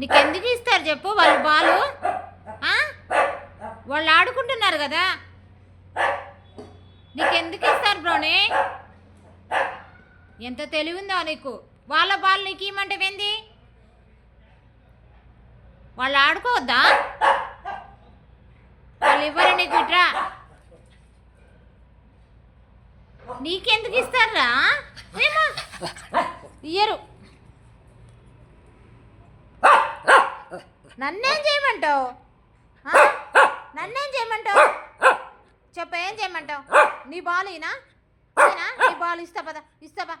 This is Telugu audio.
నీకెందుకు ఇస్తారు చెప్పు వాళ్ళు బాలు? వాళ్ళు ఆడుకుంటున్నారు కదా. నీకెందుకు ఇస్తారు బ్రోని? ఎంత తెలివిందో నీకు. వాళ్ళ బాల్ నీకు ఇమ్మంటే ఏంది? వాళ్ళు ఆడుకోవద్దా? వాళ్ళు ఇవ్వరు నీకు ఇట్రా. నీకెందుకు ఇస్తారా ఇయ్యరు. నన్నేం చేయమంటావు? ఆ? నన్నేం చేయమంటావు? చెప్ప ఏం చేయమంటావు? నీ బాల్ ఈనా నీ బాల్ ఇస్తా పదా ఇస్తా పా.